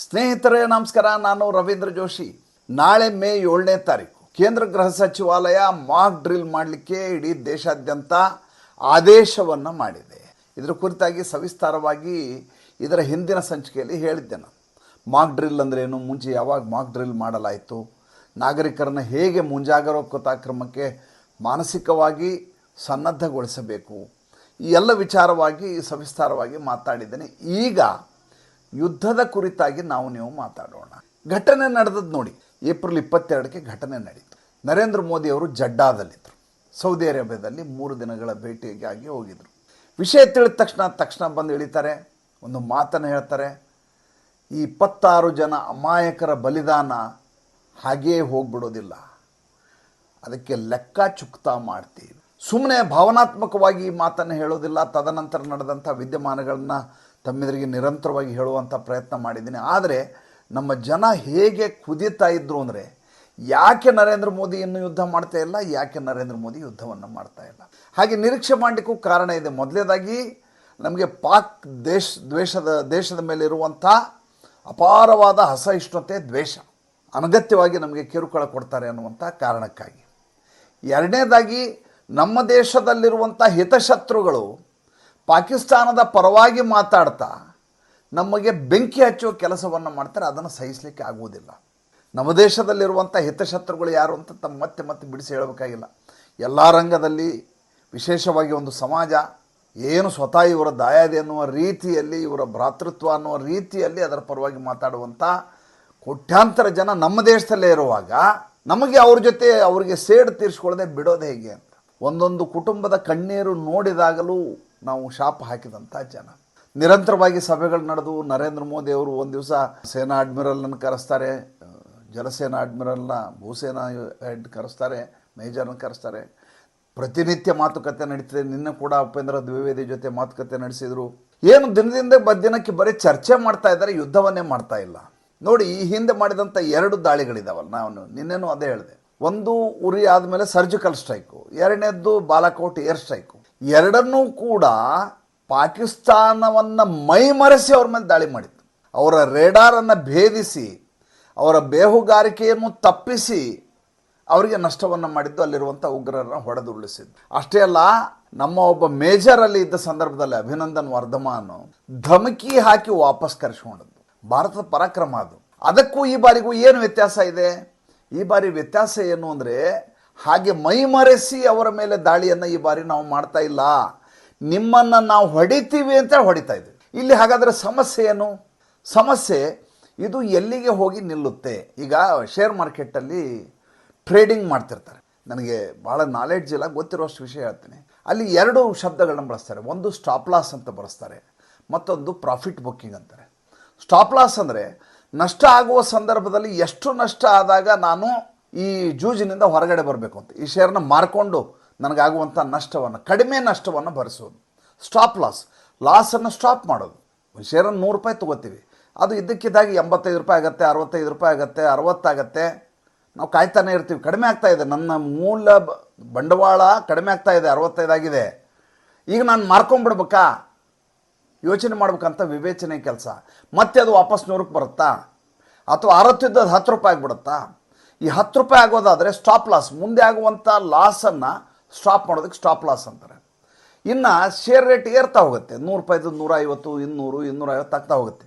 ಸ್ನೇಹಿತರೇ, ನಮಸ್ಕಾರ. ನಾನು ರವೀಂದ್ರ ಜೋಶಿ. ನಾಳೆ ಮೇ ಏಳನೇ ತಾರೀಕು. ಕೇಂದ್ರ ಗೃಹ ಸಚಿವಾಲಯ ಮಾಕ್ ಡ್ರಿಲ್ ಮಾಡಲಿಕ್ಕೆ ಇಡೀ ದೇಶಾದ್ಯಂತ ಆದೇಶವನ್ನು ಮಾಡಿದೆ. ಇದರ ಕುರಿತಾಗಿ ಸವಿಸ್ತಾರವಾಗಿ ಇದರ ಹಿಂದಿನ ಸಂಚಿಕೆಯಲ್ಲಿ ಹೇಳಿದ್ದೆ ನಾನು. ಮಾಕ್ ಡ್ರಿಲ್ ಅಂದ್ರೇನು? ಮುಂಚೆ ಯಾವಾಗ ಮಾಕ್ ಡ್ರಿಲ್ ಮಾಡಲಾಯಿತು? ನಾಗರಿಕರನ್ನು ಹೇಗೆ ಮುಂಜಾಗರೂಕತಾ ಕ್ರಮಕ್ಕೆ ಮಾನಸಿಕವಾಗಿ ಸನ್ನದ್ಧಗೊಳಿಸಬೇಕು? ಈ ಎಲ್ಲ ವಿಚಾರವಾಗಿ ಸವಿಸ್ತಾರವಾಗಿ ಮಾತಾಡಿದ್ದೇನೆ. ಈಗ ಯುದ್ಧದ ಕುರಿತಾಗಿ ನಾವು ನೀವು ಮಾತಾಡೋಣ. ಘಟನೆ ನಡೆದದ್ದು ನೋಡಿ, ಏಪ್ರಿಲ್ ಇಪ್ಪತ್ತೆರಡಕ್ಕೆ ಘಟನೆ ನಡೀತು. ನರೇಂದ್ರ ಮೋದಿ ಅವರು ಜಡ್ಡಾದಲ್ಲಿದ್ದರು ಸೌದಿ ಅರೇಬಿಯಾದಲ್ಲಿ ಮೂರು ದಿನಗಳ ಭೇಟಿಗಾಗಿ ಹೋಗಿದ್ರು. ವಿಷಯ ತಿಳಿದ ತಕ್ಷಣ ತಕ್ಷಣ ಬಂದು ಇಳಿತಾರೆ, ಒಂದು ಮಾತನ್ನು ಹೇಳ್ತಾರೆ. ಈ ಇಪ್ಪತ್ತಾರು ಜನ ಅಮಾಯಕರ ಬಲಿದಾನ ಹಾಗೇ ಹೋಗ್ಬಿಡೋದಿಲ್ಲ. ಅದಕ್ಕೆ ಲೆಕ್ಕ ಚುಕ್ತಾ ಮಾಡ್ತೀವಿ. ಸುಮ್ಮನೆ ಭಾವನಾತ್ಮಕವಾಗಿ ಈ ಮಾತನ್ನು ಹೇಳೋದಿಲ್ಲ. ತದನಂತರ ನಡೆದಂಥ ವಿದ್ಯಮಾನಗಳನ್ನ ತಮ್ಮೆದುರಿಗೆ ನಿರಂತರವಾಗಿ ಹೇಳುವಂಥ ಪ್ರಯತ್ನ ಮಾಡಿದ್ದೀನಿ. ಆದರೆ ನಮ್ಮ ಜನ ಹೇಗೆ ಕುದೀತಾ ಇದ್ರು ಅಂದರೆ, ಯಾಕೆ ನರೇಂದ್ರ ಮೋದಿ ಇನ್ನೂ ಯುದ್ಧ ಮಾಡ್ತಾ ಇಲ್ಲ, ಯಾಕೆ ನರೇಂದ್ರ ಮೋದಿ ಯುದ್ಧವನ್ನು ಮಾಡ್ತಾ ಇಲ್ಲ? ಹಾಗೆ ನಿರೀಕ್ಷೆ ಮಾಡಲಿಕ್ಕೂ ಕಾರಣ ಇದೆ. ಮೊದಲನೇದಾಗಿ ನಮಗೆ ಪಾಕ್ ದೇಶ, ದ್ವೇಷದ, ದೇಶದ ಮೇಲೆ ಇರುವಂಥ ಅಪಾರವಾದ ಅಸಹಿಷ್ಣುತೆ, ದ್ವೇಷ ಅನಗತ್ಯವಾಗಿ ನಮಗೆ ಕಿರುಕುಳ ಕೊಡ್ತಾರೆ ಅನ್ನುವಂಥ ಕಾರಣಕ್ಕಾಗಿ. ಎರಡನೇದಾಗಿ ನಮ್ಮ ದೇಶದಲ್ಲಿರುವಂಥ ಹಿತಶತ್ರುಗಳು ಪಾಕಿಸ್ತಾನದ ಪರವಾಗಿ ಮಾತಾಡ್ತಾ ನಮಗೆ ಬೆಂಕಿ ಹಚ್ಚುವ ಕೆಲಸವನ್ನು ಮಾಡ್ತಾರೆ, ಅದನ್ನು ಸಹಿಸಲಿಕ್ಕೆ ಆಗುವುದಿಲ್ಲ. ನಮ್ಮ ದೇಶದಲ್ಲಿರುವಂಥ ಹಿತಶತ್ರುಗಳು ಯಾರು ಅಂತ ತಮ್ಮ ಮತ್ತೆ ಮತ್ತೆ ಬಿಡಿಸಿ ಹೇಳಬೇಕಾಗಿಲ್ಲ. ಎಲ್ಲ ರಂಗದಲ್ಲಿ ವಿಶೇಷವಾಗಿ ಒಂದು ಸಮಾಜ ಏನು ಸ್ವತಃ ಇವರ ದಾಯಾದಿ ಅನ್ನುವ ರೀತಿಯಲ್ಲಿ, ಇವರ ಭ್ರಾತೃತ್ವ ಅನ್ನುವ ರೀತಿಯಲ್ಲಿ ಅದರ ಪರವಾಗಿ ಮಾತಾಡುವಂಥ ಕೋಟ್ಯಾಂತರ ಜನ ನಮ್ಮ ದೇಶದಲ್ಲೇ ಇರುವಾಗ ನಮಗೆ ಅವ್ರ ಜೊತೆ ಅವರಿಗೆ ಸೇಡು ತೀರಿಸ್ಕೊಳ್ಳದೆ ಬಿಡೋದು ಹೇಗೆ ಅಂತ. ಒಂದೊಂದು ಕುಟುಂಬದ ಕಣ್ಣೀರು ನೋಡಿದಾಗಲೂ ನಾವು ಶಾಪ ಹಾಕಿದಂಥ ಜನ. ನಿರಂತರವಾಗಿ ಸಭೆಗಳು ನಡೆದು ನರೇಂದ್ರ ಮೋದಿ ಅವರು ಒಂದು ದಿವಸ ಸೇನಾ ಅಡ್ಮಿರಲ್ನ ಕರೆಸ್ತಾರೆ, ಜಲಸೇನಾ ಅಡ್ಮಿರಲ್ನ ಭೂಸೇನಾ ಹೆಡ್ ಕರೆಸ್ತಾರೆ ಮೇಜರ್ನ ಕರೆಸ್ತಾರೆ. ಪ್ರತಿನಿತ್ಯ ಮಾತುಕತೆ ನಡೀತಿದೆ. ನಿನ್ನೆ ಕೂಡ ಉಪೇಂದ್ರ ದ್ವಿವೇದಿ ಜೊತೆ ಮಾತುಕತೆ ನಡೆಸಿದರು. ಏನು ದಿನದಿಂದ ದಿನಕ್ಕೆ ಬರೀ ಚರ್ಚೆ ಮಾಡ್ತಾ ಇದ್ದಾರೆ, ಯುದ್ಧವನ್ನೇ ಮಾಡ್ತಾ ಇಲ್ಲ. ನೋಡಿ, ಈ ಹಿಂದೆ ಮಾಡಿದಂಥ ಎರಡು ದಾಳಿಗಳಿದಾವಲ್ಲ, ನಾನು ನಿನ್ನೆನೂ ಅದೇ ಹೇಳಿದೆ. ಒಂದು ಉರಿ ಆದಮೇಲೆ ಸರ್ಜಿಕಲ್ ಸ್ಟ್ರೈಕು, ಎರಡನೇದ್ದು ಬಾಲಕೋಟ್ ಏರ್ ಸ್ಟ್ರೈಕು. ಎರಡನ್ನೂ ಕೂಡ ಪಾಕಿಸ್ತಾನವನ್ನು ಮೈಮರೆಸಿ ಅವ್ರ ಮೇಲೆ ದಾಳಿ ಮಾಡಿತ್ತು. ಅವರ ರೇಡಾರನ್ನು ಭೇದಿಸಿ, ಅವರ ಬೇಹುಗಾರಿಕೆಯನ್ನು ತಪ್ಪಿಸಿ ಅವರಿಗೆ ನಷ್ಟವನ್ನು ಮಾಡಿದ್ದು ಅಲ್ಲಿರುವಂಥ ಉಗ್ರರನ್ನು ಹೊಡೆದುರುಳಿಸಿದ್ದು. ಅಷ್ಟೇ ಅಲ್ಲ, ನಮ್ಮ ಒಬ್ಬ ಮೇಜರ್ ಅಲ್ಲಿ ಇದ್ದ ಸಂದರ್ಭದಲ್ಲಿ ಅಭಿನಂದನ್ ವರ್ಧಮಾನ್ ಧಮಕಿ ಹಾಕಿ ವಾಪಸ್ ಕರೆಸಿಕೊಂಡದ್ದು. ಭಾರತದ ಪರಾಕ್ರಮ ಅದು. ಅದಕ್ಕೂ ಈ ಬಾರಿಗೂ ಏನು ವ್ಯತ್ಯಾಸ ಇದೆ? ಈ ಬಾರಿ ವ್ಯತ್ಯಾಸ ಏನು ಅಂದರೆ ಹಾಗೆ ಮೈಮರೆಸಿ ಅವರ ಮೇಲೆ ದಾಳಿಯನ್ನು ಈ ಬಾರಿ ನಾವು ಮಾಡ್ತಾ ಇಲ್ಲ. ನಿಮ್ಮನ್ನು ನಾವು ಹೊಡಿತೀವಿ ಅಂತ ಹೊಡಿತಾ ಇದ್ದೀವಿ ಇಲ್ಲಿ ಹಾಗಾದರೆ ಸಮಸ್ಯೆ ಏನು? ಸಮಸ್ಯೆ, ಇದು ಎಲ್ಲಿಗೆ ಹೋಗಿ ನಿಲ್ಲುತ್ತೆ? ಈಗ ಶೇರ್ ಮಾರ್ಕೆಟಲ್ಲಿ ಟ್ರೇಡಿಂಗ್ ಮಾಡ್ತಿರ್ತಾರೆ. ನನಗೆ ಭಾಳ ನಾಲೆಡ್ಜ್ ಇಲ್ಲ ಗೊತ್ತಿರೋಷ್ಟು ವಿಷಯ ಹೇಳ್ತೀನಿ. ಅಲ್ಲಿ ಎರಡು ಶಬ್ದಗಳನ್ನ ಬಳಸ್ತಾರೆ. ಒಂದು ಸ್ಟಾಪ್ ಲಾಸ್ ಅಂತ ಬಳಸ್ತಾರೆ, ಮತ್ತೊಂದು ಪ್ರಾಫಿಟ್ ಬುಕ್ಕಿಂಗ್ ಅಂತಾರೆ. ಸ್ಟಾಪ್ ಲಾಸ್ ಅಂದರೆ ನಷ್ಟ ಆಗುವ ಸಂದರ್ಭದಲ್ಲಿ ಎಷ್ಟು ನಷ್ಟ ಆದಾಗ ನಾನು ಈ ಜೂಜಿನಿಂದ ಹೊರಗಡೆ ಬರಬೇಕು ಅಂತ. ಈ ಶೇರ್ನ ಮಾರ್ಕೊಂಡು ನನಗಾಗುವಂಥ ನಷ್ಟವನ್ನು, ಕಡಿಮೆ ನಷ್ಟವನ್ನು ಭರಿಸೋದು. ಸ್ಟಾಪ್ ಲಾಸ್ ಲಾಸನ್ನು ಸ್ಟಾಪ್ ಮಾಡೋದು. ಒಂದು ಶೇರನ್ನು ನೂರು ರೂಪಾಯಿ ತೊಗೋತೀವಿ. ಅದು ಇದ್ದಕ್ಕಿದ್ದಾಗಿ ಎಂಬತ್ತೈದು ರೂಪಾಯಿ ಆಗುತ್ತೆ, ಅರವತ್ತೈದು ರೂಪಾಯಿ ಆಗುತ್ತೆ ಅರವತ್ತಾಗತ್ತೆ ನಾವು ಕಾಯ್ತಾನೆ ಇರ್ತೀವಿ. ಕಡಿಮೆ ಆಗ್ತಾ ಇದೆ. ನನ್ನ ಮೂಲ ಬಂಡವಾಳ ಕಡಿಮೆ ಆಗ್ತಾ ಇದೆ. ಅರವತ್ತೈದಾಗಿದೆ ಈಗ ನಾನು ಮಾರ್ಕೊಂಬಿಡ್ಬೇಕಾ? ಯೋಚನೆ ಮಾಡ್ಬೇಕಂತ ವಿವೇಚನೆ ಕೆಲಸ. ಮತ್ತೆ ಅದು ವಾಪಸ್ ನೂರಕ್ಕೆ ಬರುತ್ತಾ? ಅಥವಾ ಅರವತ್ತಿದ್ದದ್ದು ಹತ್ತು ರೂಪಾಯಿ ಆಗಿಬಿಡುತ್ತಾ? ಈ ಹತ್ತು ರೂಪಾಯಿ ಆಗೋದಾದರೆ ಸ್ಟಾಪ್ ಲಾಸ್ ಮುಂದೆ ಆಗುವಂಥ ಲಾಸನ್ನು ಸ್ಟಾಪ್ ಮಾಡೋದಕ್ಕೆ ಸ್ಟಾಪ್ ಲಾಸ್ ಅಂತಾರೆ. ಇನ್ನು ಶೇರ್ ರೇಟ್ ಏರ್ತಾ ಹೋಗುತ್ತೆ, ನೂರು ರೂಪಾಯಿದು ನೂರ ಐವತ್ತು ಇನ್ನೂರು, ಇನ್ನೂರೈವತ್ತು ಆಗ್ತಾ ಹೋಗುತ್ತೆ.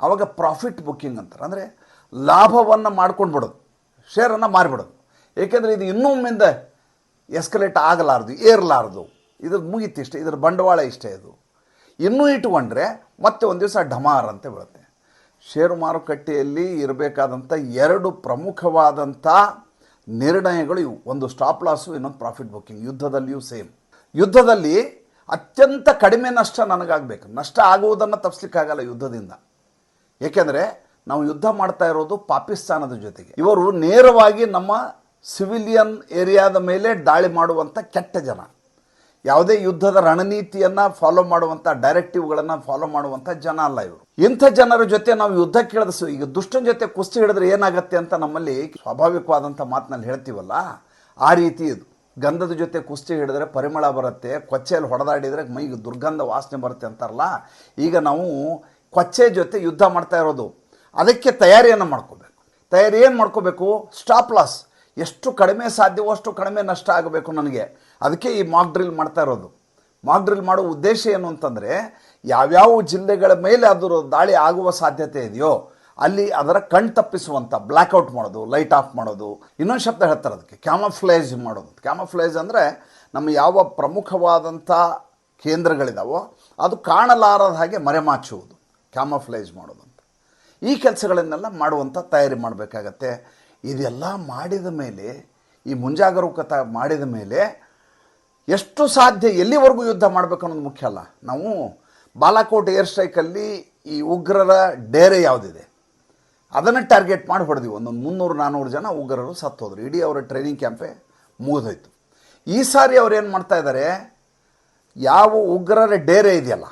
ಆವಾಗ ಪ್ರಾಫಿಟ್ ಬುಕ್ಕಿಂಗ್ ಅಂತಾರೆ. ಅಂದರೆ ಲಾಭವನ್ನು ಮಾಡ್ಕೊಂಡು ಬಿಡೋದು ಶೇರನ್ನು ಮಾರಿಬಿಡೋದು. ಏಕೆಂದರೆ ಇದು ಇನ್ನೂ ಮುಂದೆ ಎಸ್ಕಲೇಟ್ ಆಗಲಾರ್ದು, ಏರಲಾರ್ದು. ಇದ್ರ ಮುಗೀತು ಇಷ್ಟೇ ಇದ್ರ ಬಂಡವಾಳ ಇಷ್ಟೇ ಇದು. ಇನ್ನೂ ಇಟ್ಕೊಂಡ್ರೆ ಮತ್ತೆ ಒಂದು ದಿವಸ ಢಮಾರ್ ಅಂತ ಬೀಳುತ್ತೆ. ಷೇರು ಮಾರುಕಟ್ಟೆಯಲ್ಲಿ ಇರಬೇಕಾದಂಥ ಎರಡು ಪ್ರಮುಖವಾದಂಥ ನಿರ್ಣಯಗಳು ಇವು. ಒಂದು ಸ್ಟಾಪ್ ಲಾಸು ಇನ್ನೊಂದು ಪ್ರಾಫಿಟ್ ಬುಕ್ಕಿಂಗ್ ಯುದ್ಧದಲ್ಲಿಯೂ ಸೇಮ್. ಯುದ್ಧದಲ್ಲಿ ಅತ್ಯಂತ ಕಡಿಮೆ ನಷ್ಟ ನನಗಾಗಬೇಕು. ನಷ್ಟ ಆಗುವುದನ್ನು ತಪ್ಪಿಸ್ಲಿಕ್ಕಾಗಲ್ಲ ಯುದ್ಧದಿಂದ. ಏಕೆಂದರೆ ನಾವು ಯುದ್ಧ ಮಾಡ್ತಾ ಇರೋದು ಪಾಕಿಸ್ತಾನದ ಜೊತೆಗೆ. ಇವರು ನೇರವಾಗಿ ನಮ್ಮ ಸಿವಿಲಿಯನ್ ಏರಿಯಾದ ಮೇಲೆ ದಾಳಿ ಮಾಡುವಂಥ ಕೆಟ್ಟ ಜನ. ಯಾವುದೇ ಯುದ್ಧದ ರಣನೀತಿಯನ್ನು ಫಾಲೋ ಮಾಡುವಂಥ ಡೈರೆಕ್ಟಿವ್ಗಳನ್ನು ಫಾಲೋ ಮಾಡುವಂಥ ಜನ ಅಲ್ಲ ಇವರು. ಇಂಥ ಜನರ ಜೊತೆ ನಾವು ಯುದ್ಧ ಕೇಳಿದ ಈಗ ದುಷ್ಟನ ಜೊತೆ ಕುಸ್ತಿ ಹಿಡಿದ್ರೆ ಏನಾಗುತ್ತೆ ಅಂತ ನಮ್ಮಲ್ಲಿ ಸ್ವಾಭಾವಿಕವಾದಂಥ ಮಾತಿನಲ್ಲಿ ಹೇಳ್ತೀವಲ್ಲ, ಆ ರೀತಿ ಇದು. ಗಂಧದ ಜೊತೆ ಕುಸ್ತಿ ಹಿಡಿದ್ರೆ ಪರಿಮಳ ಬರುತ್ತೆ, ಕೊಚ್ಚೆಯಲ್ಲಿ ಹೊಡೆದಾಡಿದರೆ ಮೈಗೆ ದುರ್ಗಂಧ ವಾಸನೆ ಬರುತ್ತೆ ಅಂತಾರಲ್ಲ, ಈಗ ನಾವು ಕೊಚ್ಚೆ ಜೊತೆ ಯುದ್ಧ ಮಾಡ್ತಾ ಇರೋದು. ಅದಕ್ಕೆ ತಯಾರಿಯನ್ನು ಮಾಡ್ಕೋಬೇಕು. ತಯಾರಿ ಏನು ಮಾಡ್ಕೋಬೇಕು? ಸ್ಟಾಪ್ ಲಾಸ್ ಎಷ್ಟು ಕಡಿಮೆ ಸಾಧ್ಯವೋ ಅಷ್ಟು ಕಡಿಮೆ ನಷ್ಟ ಆಗಬೇಕು ನನಗೆ. ಅದಕ್ಕೆ ಈ ಮಾಕ್ ಡ್ರಿಲ್ ಮಾಡ್ತಾ ಇರೋದು. ಮಾಕ್ ಡ್ರಿಲ್ ಮಾಡೋ ಉದ್ದೇಶ ಏನು ಅಂತಂದರೆ, ಯಾವ್ಯಾವ ಜಿಲ್ಲೆಗಳ ಮೇಲೆ ಅದರ ದಾಳಿ ಆಗುವ ಸಾಧ್ಯತೆ ಇದೆಯೋ, ಅಲ್ಲಿ ಅದರ ಕಣ್ ತಪ್ಪಿಸುವಂಥ ಬ್ಲ್ಯಾಕ್ಔಟ್ ಮಾಡೋದು ಲೈಟ್ ಆಫ್ ಮಾಡೋದು. ಇನ್ನೊಂದು ಶಬ್ದ ಹೇಳ್ತಾರೆ ಅದಕ್ಕೆ ಕ್ಯಾಮಫ್ಲೇಜ್ ಮಾಡೋದು. ಕ್ಯಾಮಫ್ಲೇಜ್ ಅಂದರೆ ನಮ್ಮ ಯಾವ ಪ್ರಮುಖವಾದಂಥ ಕೇಂದ್ರಗಳಿದಾವೋ, ಅದು ಕಾಣಲಾರದ ಹಾಗೆ ಮರೆಮಾಚುವುದು. ಕ್ಯಾಮಫ್ಲೇಜ್ ಮಾಡೋದು ಈ ಕೆಲಸಗಳನ್ನೆಲ್ಲ ಮಾಡುವಂಥ ತಯಾರಿ ಮಾಡಬೇಕಾಗತ್ತೆ. ಇದೆಲ್ಲ ಮಾಡಿದ ಮೇಲೆ, ಈ ಮುಂಜಾಗರೂಕತೆ ಮಾಡಿದ ಮೇಲೆ ಎಷ್ಟು ಸಾಧ್ಯ ಎಲ್ಲಿವರೆಗೂ ಯುದ್ಧ ಮಾಡಬೇಕು ಅನ್ನೋದು ಮುಖ್ಯ ಅಲ್ಲ. ನಾವು ಬಾಲಾಕೋಟ್ ಏರ್ ಸ್ಟ್ರೈಕಲ್ಲಿ ಈ ಉಗ್ರರ ಡೇರೆ ಯಾವುದಿದೆ? ಅದನ್ನು ಟಾರ್ಗೆಟ್ ಮಾಡಿ ಹೊಡೆದ್ವಿ. ಒಂದೊಂದು ಮುನ್ನೂರು ನಾನ್ನೂರು ಜನ ಉಗ್ರರು ಸತ್ತೋದ್ರು ಇಡೀ ಅವರ ಟ್ರೈನಿಂಗ್ ಕ್ಯಾಂಪೇ ಮುಗಿದೋಯ್ತು. ಈ ಸಾರಿ ಅವ್ರು ಏನು ಮಾಡ್ತಾ ಇದ್ದಾರೆ ಯಾವ ಉಗ್ರರ ಡೇರೆ ಇದೆಯಲ್ಲ,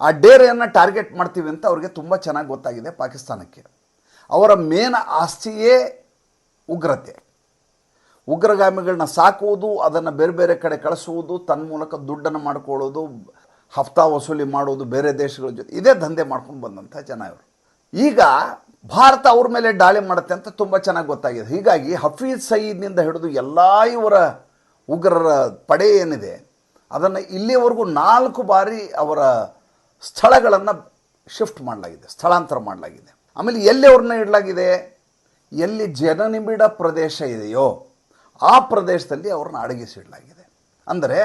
ಆ ಡೇರೆಯನ್ನು ಟಾರ್ಗೆಟ್ ಮಾಡ್ತೀವಿ ಅಂತ ಅವ್ರಿಗೆ ತುಂಬ ಚೆನ್ನಾಗಿ ಗೊತ್ತಾಗಿದೆ ಪಾಕಿಸ್ತಾನಕ್ಕೆ. ಅವರ ಮೇನ್ ಆಸ್ತಿಯೇ ಉಗ್ರತೆ. ಉಗ್ರಗಾಮಿಗಳನ್ನ ಸಾಕುವುದು, ಅದನ್ನು ಬೇರೆ ಬೇರೆ ಕಡೆ ಕಳಿಸುವುದು ತನ್ನ ಮೂಲಕ ದುಡ್ಡನ್ನು ಮಾಡ್ಕೊಳ್ಳೋದು, ಹಫ್ತಾ ವಸೂಲಿ ಮಾಡೋದು, ಬೇರೆ ದೇಶಗಳ ಜೊತೆ ಇದೇ ದಂಧೆ ಮಾಡ್ಕೊಂಡು ಬಂದಂಥ ಜನ ಇವರು. ಈಗ ಭಾರತ ಅವ್ರ ಮೇಲೆ ದಾಳಿ ಮಾಡುತ್ತೆ ಅಂತ ತುಂಬ ಚೆನ್ನಾಗಿ ಗೊತ್ತಾಗಿದೆ. ಹೀಗಾಗಿ ಹಫೀಜ್ ಸಯೀದ್ನಿಂದ ಹಿಡಿದು ಎಲ್ಲ ಇವರ ಉಗ್ರರ ಪಡೆ ಏನಿದೆ, ಅದನ್ನು ಇಲ್ಲಿವರೆಗೂ ನಾಲ್ಕು ಬಾರಿ ಅವರ ಸ್ಥಳಗಳನ್ನು ಶಿಫ್ಟ್ ಮಾಡಲಾಗಿದೆ, ಸ್ಥಳಾಂತರ ಮಾಡಲಾಗಿದೆ. ಆಮೇಲೆ ಎಲ್ಲಿ ಅವ್ರನ್ನ ಇಡಲಾಗಿದೆ? ಎಲ್ಲಿ ಜನನಿಬಿಡ ಪ್ರದೇಶ ಇದೆಯೋ, ಆ ಪ್ರದೇಶದಲ್ಲಿ ಅವ್ರನ್ನ ಅಡಗಿಸಿಡಲಾಗಿದೆ ಅಂದರೆ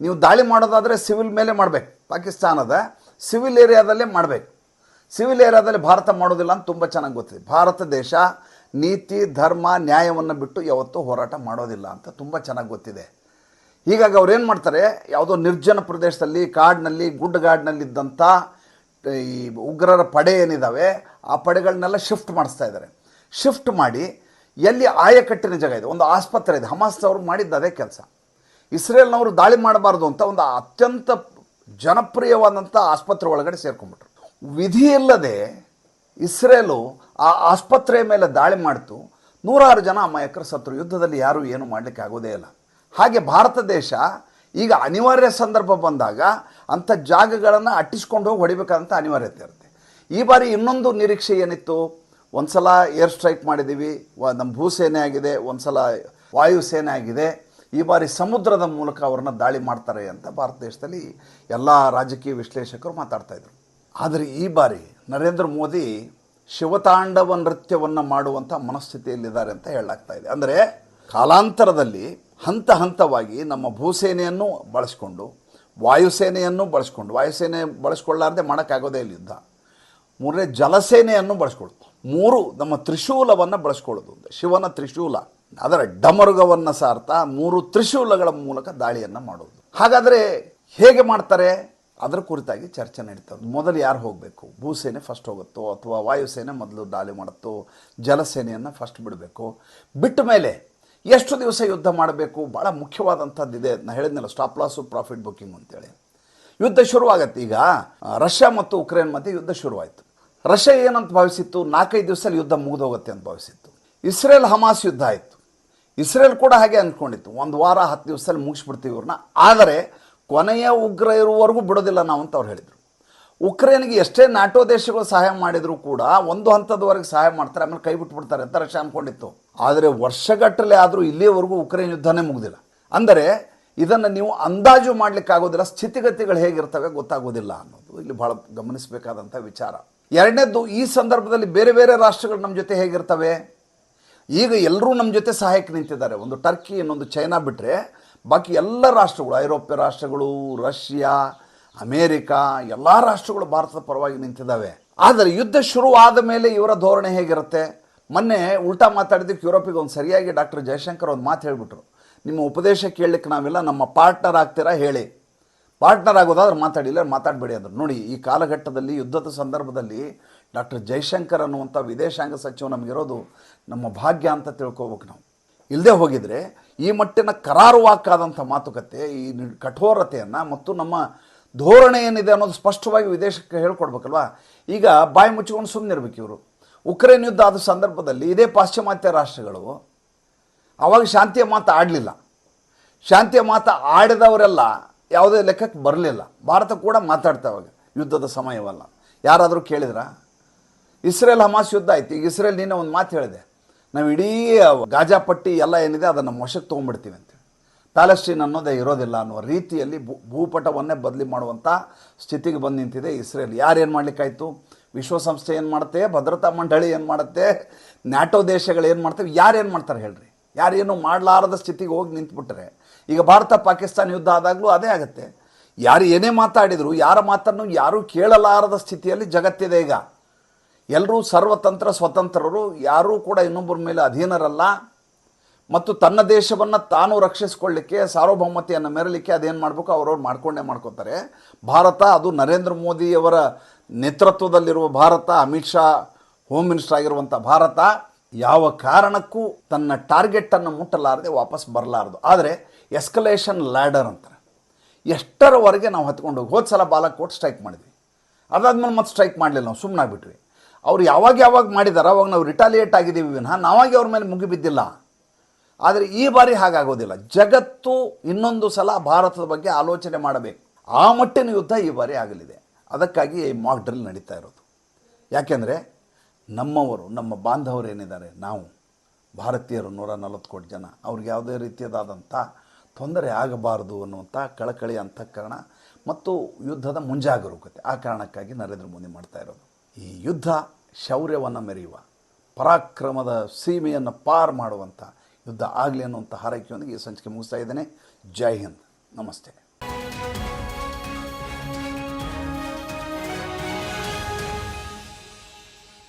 ನೀವು ದಾಳಿ ಮಾಡೋದಾದರೆ ಸಿವಿಲ್ ಮೇಲೆ ಮಾಡಬೇಕು. ಪಾಕಿಸ್ತಾನದ ಸಿವಿಲ್ ಏರಿಯಾದಲ್ಲೇ ಮಾಡಬೇಕು. ಸಿವಿಲ್ ಏರಿಯಾದಲ್ಲಿ ಭಾರತ ಮಾಡೋದಿಲ್ಲ ಅಂತ ತುಂಬ ಚೆನ್ನಾಗಿ ಗೊತ್ತಿದೆ. ಭಾರತ ದೇಶ ನೀತಿ, ಧರ್ಮ, ನ್ಯಾಯವನ್ನು ಬಿಟ್ಟು ಯಾವತ್ತೂ ಹೋರಾಟ ಮಾಡೋದಿಲ್ಲ ಅಂತ ತುಂಬ ಚೆನ್ನಾಗಿ ಗೊತ್ತಿದೆ. ಹೀಗಾಗಿ ಅವ್ರು ಏನು ಮಾಡ್ತಾರೆ? ಯಾವುದೋ ನಿರ್ಜನ ಪ್ರದೇಶದಲ್ಲಿ, ಕಾಡಿನಲ್ಲಿ ಗುಡ್ಡಗಾಡಿನಲ್ಲಿದ್ದಂಥ ಈ ಉಗ್ರರ ಪಡೆ ಏನಿದ್ದಾವೆ ಆ ಪಡೆಗಳನ್ನೆಲ್ಲ ಶಿಫ್ಟ್ ಮಾಡಿಸ್ತಾ ಇದ್ದಾರೆ. ಶಿಫ್ಟ್ ಮಾಡಿ ಎಲ್ಲಿ ಆಯಕಟ್ಟಿನ ಜಾಗ ಇದೆ, ಒಂದು ಆಸ್ಪತ್ರೆ ಇದೆ, ಹಮಾಸ್ ಅವರು ಮಾಡಿದ್ದು ಅದೇ ಕೆಲಸ. ಇಸ್ರೇಲ್ನವರು ದಾಳಿ ಮಾಡಬಾರ್ದು ಅಂತ ಒಂದು ಅತ್ಯಂತ ಜನಪ್ರಿಯವಾದಂಥ ಆಸ್ಪತ್ರೆ ಒಳಗಡೆ ಸೇರ್ಕೊಂಡ್ಬಿಟ್ರು. ವಿಧಿ ಇಲ್ಲದೆ ಇಸ್ರೇಲು ಆ ಆಸ್ಪತ್ರೆಯ ಮೇಲೆ ದಾಳಿ ಮಾಡಿತು. ನೂರಾರು ಜನ ಅಮಾಯಕರು ಸತ್ರು, ಯುದ್ಧದಲ್ಲಿ ಯಾರೂ ಏನು ಮಾಡಲಿಕ್ಕೆ ಆಗೋದೇ ಇಲ್ಲ. ಹಾಗೆ ಭಾರತ ದೇಶ ಈಗ ಅನಿವಾರ್ಯ ಸಂದರ್ಭ ಬಂದಾಗ ಅಂಥ ಜಾಗಗಳನ್ನು ಅಟ್ಟಿಸ್ಕೊಂಡು ಹೋಗಿ ಹೊಡಿಬೇಕಾದಂಥ ಅನಿವಾರ್ಯತೆ ಇರುತ್ತೆ. ಈ ಬಾರಿ ಇನ್ನೊಂದು ನಿರೀಕ್ಷೆ ಏನಿತ್ತು? ಒಂದು ಸಲ ಏರ್ ಸ್ಟ್ರೈಕ್ ಮಾಡಿದ್ದೀವಿ ನಮ್ಮ ಭೂಸೇನೆ ಆಗಿದೆ ಒಂದು ಸಲ ವಾಯುಸೇನೆ ಆಗಿದೆ. ಈ ಬಾರಿ ಸಮುದ್ರದ ಮೂಲಕ ಅವ್ರನ್ನ ದಾಳಿ ಮಾಡ್ತಾರೆ ಅಂತ ಭಾರತ ದೇಶದಲ್ಲಿ ಎಲ್ಲ ರಾಜಕೀಯ ವಿಶ್ಲೇಷಕರು ಮಾತಾಡ್ತಾ ಇದ್ರು. ಆದರೆ ಈ ಬಾರಿ ನರೇಂದ್ರ ಮೋದಿ ಶಿವತಾಂಡವ ನೃತ್ಯವನ್ನು ಮಾಡುವಂಥ ಮನಸ್ಥಿತಿಯಲ್ಲಿದ್ದಾರೆ ಅಂತ ಹೇಳಲಾಗ್ತಾ ಇದೆ. ಅಂದರೆ ಕಾಲಾಂತರದಲ್ಲಿ ಹಂತ ಹಂತವಾಗಿ ನಮ್ಮ ಭೂಸೇನೆಯನ್ನು ಬಳಸ್ಕೊಂಡು, ವಾಯುಸೇನೆಯನ್ನು ಬಳಸ್ಕೊಂಡು, ವಾಯುಸೇನೆ ಬಳಸ್ಕೊಳ್ಳಾರ್ದೆ ಮಾಡೋಕ್ಕಾಗೋದೇ ಇಲ್ಲ ಯುದ್ಧ. ಮೂರನೇ ಜಲಸೇನೆಯನ್ನು ಬಳಸ್ಕೊಳ್ಳೋದು. ಮೂರು ನಮ್ಮ ತ್ರಿಶೂಲವನ್ನು ಬಳಸ್ಕೊಳ್ಳೋದು. ಶಿವನ ತ್ರಿಶೂಲ, ಅದರ ಡಮರುಗವನ್ನು ಸಾರ್ತಾ ಮೂರು ತ್ರಿಶೂಲಗಳ ಮೂಲಕ ದಾಳಿಯನ್ನು ಮಾಡೋದು. ಹಾಗಾದರೆ ಹೇಗೆ ಮಾಡ್ತಾರೆ? ಅದರ ಕುರಿತಾಗಿ ಚರ್ಚೆ ನಡೀತದೆ. ಮೊದಲು ಯಾರು ಹೋಗಬೇಕು? ಭೂಸೇನೆ ಫಸ್ಟ್ ಹೋಗುತ್ತೋ ಅಥವಾ ವಾಯುಸೇನೆ ಮೊದಲು ದಾಳಿ ಮಾಡುತ್ತೋ? ಜಲಸೇನೆಯನ್ನು ಫಸ್ಟ್ ಬಿಡಬೇಕು. ಬಿಟ್ಟ ಮೇಲೆ ಎಷ್ಟು ದಿವಸ ಯುದ್ಧ ಮಾಡಬೇಕು ಭಾಳ ಮುಖ್ಯವಾದಂಥದ್ದಿದೆ ನಾನು ಹೇಳಿದ್ನಲ್ಲ ಸ್ಟಾಪ್ ಲಾಸು ಪ್ರಾಫಿಟ್ ಬುಕ್ಕಿಂಗ್ ಅಂತೇಳಿ. ಯುದ್ಧ ಶುರುವಾಗತ್ತೆ ಈಗ. ರಷ್ಯಾ ಮತ್ತು ಉಕ್ರೇನ್ ಮಧ್ಯೆ ಯುದ್ಧ ಶುರುವಾಯಿತು. ರಷ್ಯಾ ಏನಂತ ಭಾವಿಸಿತ್ತು? ನಾಲ್ಕೈದು ದಿವಸದಲ್ಲಿ ಯುದ್ಧ ಮುಗಿದೋಗುತ್ತೆ ಅಂತ ಭಾವಿಸಿತ್ತು. ಇಸ್ರೇಲ್ ಹಮಾಸ್ ಯುದ್ಧ ಆಯಿತು. ಇಸ್ರೇಲ್ ಕೂಡ ಹಾಗೆ ಅಂದ್ಕೊಂಡಿತ್ತು. ಒಂದು ವಾರ, ಹತ್ತು ದಿವಸದಲ್ಲಿ ಮುಗಿಸ್ಬಿಡ್ತೀವಿ ಇವ್ರನ್ನ. ಆದರೆ ಕೊನೆಯ ಉಗ್ರ ಇರುವವರೆಗೂ ಬಿಡೋದಿಲ್ಲ ನಾವು ಅಂತ ಅವ್ರು ಹೇಳಿದರು. ಉಕ್ರೇನ್ಗೆ ಎಷ್ಟೇ ನಾಟೋ ದೇಶಗಳು ಸಹಾಯ ಮಾಡಿದರೂ ಕೂಡ ಒಂದು ಹಂತದವರೆಗೆ ಸಹಾಯ ಮಾಡ್ತಾರೆ, ಆಮೇಲೆ ಕೈ ಬಿಟ್ಬಿಡ್ತಾರೆ ಅಂತ ರಷ್ಯಾ ಅಂದ್ಕೊಂಡಿತ್ತು. ಆದರೆ ವರ್ಷಗಟ್ಟಲೆ ಆದರೂ ಇಲ್ಲಿಯವರೆಗೂ ಉಕ್ರೇನ್ ಯುದ್ಧನೇ ಮುಗಿದಿಲ್ಲ. ಅಂದರೆ ಇದನ್ನು ನೀವು ಅಂದಾಜು ಮಾಡಲಿಕ್ಕಾಗೋದಿಲ್ಲ, ಸ್ಥಿತಿಗತಿಗಳು ಹೇಗಿರ್ತವೆ ಗೊತ್ತಾಗೋದಿಲ್ಲ ಅನ್ನೋದು. ಇಲ್ಲಿ ಭಾಳ ಗಮನಿಸಬೇಕಾದಂಥ ವಿಚಾರ. ಎರಡನೇದ್ದು, ಈ ಸಂದರ್ಭದಲ್ಲಿ ಬೇರೆ ಬೇರೆ ರಾಷ್ಟ್ರಗಳು ನಮ್ಮ ಜೊತೆ ಹೇಗಿರ್ತವೆ? ಈಗ ಎಲ್ಲರೂ ನಮ್ಮ ಜೊತೆ ಸಹಾಯಕ್ಕೆ ನಿಂತಿದ್ದಾರೆ. ಒಂದು ಟರ್ಕಿ, ಇನ್ನೊಂದು ಚೈನಾ ಬಿಟ್ಟರೆ ಬಾಕಿ ಎಲ್ಲ ರಾಷ್ಟ್ರಗಳು, ಐರೋಪ್ಯ ರಾಷ್ಟ್ರಗಳು, ರಷ್ಯಾ, ಅಮೇರಿಕಾ, ಎಲ್ಲ ರಾಷ್ಟ್ರಗಳು ಭಾರತದ ಪರವಾಗಿ ನಿಂತಿದ್ದಾವೆ. ಆದರೆ ಯುದ್ಧ ಶುರುವಾದ ಮೇಲೆ ಇವರ ಧೋರಣೆ ಹೇಗಿರುತ್ತೆ? ಮೊನ್ನೆ ಉಲ್ಟಾ ಮಾತಾಡಿದ್ದಕ್ಕೆ ಯುರೋಪಿಗೆ ಒಂದು ಸರಿಯಾಗಿ ಡಾಕ್ಟರ್ ಜಯಶಂಕರ್ ಒಂದು ಮಾತು ಹೇಳಿಬಿಟ್ರು. ನಿಮ್ಮ ಉಪದೇಶ ಕೇಳಲಿಕ್ಕೆ ನಾವೆಲ್ಲ, ನಮ್ಮ ಪಾರ್ಟ್ನರ್ ಆಗ್ತೀರಾ ಹೇಳಿ. ಪಾರ್ಟ್ನರ್ ಆಗೋದಾದ್ರೆ ಮಾತಾಡಿಲ್ಲ ಮಾತಾಡಬೇಡಿ ಅಂದರು. ನೋಡಿ, ಈ ಕಾಲಘಟ್ಟದಲ್ಲಿ, ಯುದ್ಧದ ಸಂದರ್ಭದಲ್ಲಿ ಡಾಕ್ಟರ್ ಜೈಶಂಕರ್ ಅನ್ನುವಂಥ ವಿದೇಶಾಂಗ ಸಚಿವ ನಮಗಿರೋದು ನಮ್ಮ ಭಾಗ್ಯ ಅಂತ ತಿಳ್ಕೊಬೇಕು ನಾವು. ಇಲ್ಲದೆ ಹೋಗಿದರೆ ಈ ಮಟ್ಟಿನ ಕರಾರುವಾಕ್ಕಾದಂಥ ಮಾತುಕತೆ, ಈ ಕಠೋರತೆಯನ್ನು ಮತ್ತು ನಮ್ಮ ಧೋರಣೆ ಏನಿದೆ ಅನ್ನೋದು ಸ್ಪಷ್ಟವಾಗಿ ವಿದೇಶಕ್ಕೆ ಹೇಳ್ಕೊಡ್ಬೇಕಲ್ವಾ? ಈಗ ಬಾಯಿ ಮುಚ್ಚಿಕೊಂಡು ಸುಮ್ಮನಿರ್ಬೇಕು ಇವರು. ಉಕ್ರೇನ್ ಯುದ್ಧ ಆದ ಸಂದರ್ಭದಲ್ಲಿ ಇದೇ ಪಾಶ್ಚಿಮಾತ್ಯ ರಾಷ್ಟ್ರಗಳು, ಅವಾಗ ಶಾಂತಿಯ ಮಾತು ಆಡಲಿಲ್ಲ. ಶಾಂತಿಯ ಮಾತು ಆಡಿದವರೆಲ್ಲ ಯಾವುದೇ ಲೆಕ್ಕಕ್ಕೆ ಬರಲಿಲ್ಲ. ಭಾರತ ಕೂಡ ಮಾತಾಡ್ತಾವಾಗ ಯುದ್ಧದ ಸಮಯವಲ್ಲ. ಯಾರಾದರೂ ಕೇಳಿದ್ರ? ಇಸ್ರೇಲ್ ಹಮಾಸ್ ಯುದ್ಧ ಆಯ್ತು. ಈಗ ಇಸ್ರೇಲ್ ನಿನ್ನೆ ಒಂದು ಮಾತು ಹೇಳಿದೆ. ನಾವು ಇಡೀ ಗಾಜಾ ಪಟ್ಟಿ ಎಲ್ಲ ಏನಿದೆ ಅದನ್ನು ವಶಕ್ಕೆ ತೊಗೊಂಡ್ಬಿಡ್ತೀವಿ ಅಂತ ಪ್ಯಾಲೆಸ್ಟೀನ್ ಅನ್ನೋದೇ ಇರೋದಿಲ್ಲ ಅನ್ನೋ ರೀತಿಯಲ್ಲಿ ಭೂ ಭೂಪಟವನ್ನೇ ಬದಲಿ ಮಾಡುವಂಥ ಸ್ಥಿತಿಗೆ ಬಂದು ನಿಂತಿದೆ ಇಸ್ರೇಲ್. ಯಾರೇನು ಮಾಡ್ಲಿಕ್ಕಾಯ್ತು? ವಿಶ್ವಸಂಸ್ಥೆ ಏನು ಮಾಡುತ್ತೆ? ಭದ್ರತಾ ಮಂಡಳಿ ಏನು ಮಾಡುತ್ತೆ? ನ್ಯಾಟೋ ದೇಶಗಳು ಏನು ಮಾಡ್ತವೆ? ಯಾರೇನು ಮಾಡ್ತಾರೆ ಹೇಳ್ರಿ? ಯಾರೇನು ಮಾಡಲಾರದ ಸ್ಥಿತಿಗೆ ಹೋಗಿ ನಿಂತ್ಬಿಟ್ರೆ, ಈಗ ಭಾರತ ಪಾಕಿಸ್ತಾನ ಯುದ್ಧ ಆದಾಗಲೂ ಅದೇ ಆಗುತ್ತೆ. ಯಾರು ಏನೇ ಮಾತಾಡಿದ್ರು, ಯಾರ ಮಾತನ್ನು ಯಾರೂ ಕೇಳಲಾರದ ಸ್ಥಿತಿಯಲ್ಲಿ ಜಗತ್ತಿದೆ ಈಗ. ಎಲ್ಲರೂ ಸರ್ವತಂತ್ರ, ಸ್ವತಂತ್ರರು, ಯಾರೂ ಕೂಡ ಇನ್ನೊಬ್ಬರ ಮೇಲೆ ಅಧೀನರಲ್ಲ. ಮತ್ತು ತನ್ನ ದೇಶವನ್ನು ತಾನು ರಕ್ಷಿಸಿಕೊಳ್ಳಿಕ್ಕೆ, ಸಾರ್ವಭೌಮತೆಯನ್ನು ಮೆರಲಿಕ್ಕೆ ಅದೇನು ಮಾಡಬೇಕು? ಅವ್ರವ್ರು ಮಾಡ್ಕೊಂಡೇ ಮಾಡ್ಕೋತಾರೆ. ಭಾರತ, ಅದು ನರೇಂದ್ರ ಮೋದಿಯವರ ನೇತೃತ್ವದಲ್ಲಿರುವ ಭಾರತ, ಅಮಿತ್ ಶಾ ಹೋಮ್ ಮಿನಿಸ್ಟರ್ ಆಗಿರುವಂಥ ಭಾರತ, ಯಾವ ಕಾರಣಕ್ಕೂ ತನ್ನ ಟಾರ್ಗೆಟನ್ನು ಮುಟ್ಟಲಾರದೆ ವಾಪಸ್ ಬರಲಾರದು. ಆದರೆ ಎಸ್ಕಲೇಷನ್ ಲ್ಯಾಡರ್ ಅಂತಾರೆ. ಎಷ್ಟರವರೆಗೆ ನಾವು ಹತ್ಕೊಂಡು ಹೋಗಿ ಹೋದ ಸಲ ಬಾಲಕೋಟ್ ಸ್ಟ್ರೈಕ್ ಮಾಡಿದ್ವಿ. ಅದಾದ್ಮೇಲೆ ಮತ್ತೆ ಸ್ಟ್ರೈಕ್ ಮಾಡಲಿಲ್ಲ ನಾವು ಸುಮ್ಮನಾಗ್ಬಿಟ್ವಿ ಅವ್ರು ಯಾವಾಗ ಯಾವಾಗ ಮಾಡಿದಾರೋ, ಅವಾಗ ನಾವು ರಿಟಾಲಿಯೇಟ್ ಆಗಿದ್ದೀವಿ ವಿನಃ ನಾವಾಗಿ ಅವ್ರ ಮೇಲೆ ಮುಗಿಬಿದ್ದಿಲ್ಲ ಆದರೆ ಈ ಬಾರಿ ಹಾಗಾಗೋದಿಲ್ಲ. ಜಗತ್ತು ಇನ್ನೊಂದು ಸಲ ಭಾರತದ ಬಗ್ಗೆ ಆಲೋಚನೆ ಮಾಡಬೇಕು. ಆ ಮಟ್ಟಿನ ಯುದ್ಧ ಈ ಬಾರಿ ಆಗಲಿದೆ. ಅದಕ್ಕಾಗಿ ಮಾಕ್ ಡ್ರಿಲ್ ನಡೀತಾ ಇರೋದು. ಯಾಕೆಂದರೆ ನಮ್ಮವರು, ನಮ್ಮ ಬಾಂಧವರು ಏನಿದ್ದಾರೆ? ನಾವು. ಭಾರತೀಯರು ನೂರ ನಲವತ್ತು ಕೋಟಿ ಜನ. ಅವ್ರಿಗೆ ಯಾವುದೇ ರೀತಿಯದಾದಂಥ ತೊಂದರೆ ಆಗಬಾರದು ಅನ್ನುವಂಥ ಕಳಕಳಿ, ಅಂತಃಕರಣ ಮತ್ತು ಯುದ್ಧದ ಮುಂಜಾಗರೂಕತೆ. ಆ ಕಾರಣಕ್ಕಾಗಿ ನರೇಂದ್ರ ಮೋದಿ ಮಾಡ್ತಾ ಇರೋದು. ಈ ಯುದ್ಧ ಶೌರ್ಯವನ್ನು ಮೆರೆಯುವ, ಪರಾಕ್ರಮದ ಸೀಮೆಯನ್ನು ಪಾರ್ ಮಾಡುವಂಥ ಯುದ್ಧ ಆಗಲಿ ಅನ್ನುವಂಥ ಹಾರೈಕೆಯೊಂದಿಗೆ ಈ ಸಂಚಿಕೆ ಮುಗಿಸ್ತಾ ಇದ್ದೇನೆ. ಜೈ ಹಿಂದ್. ನಮಸ್ತೆ.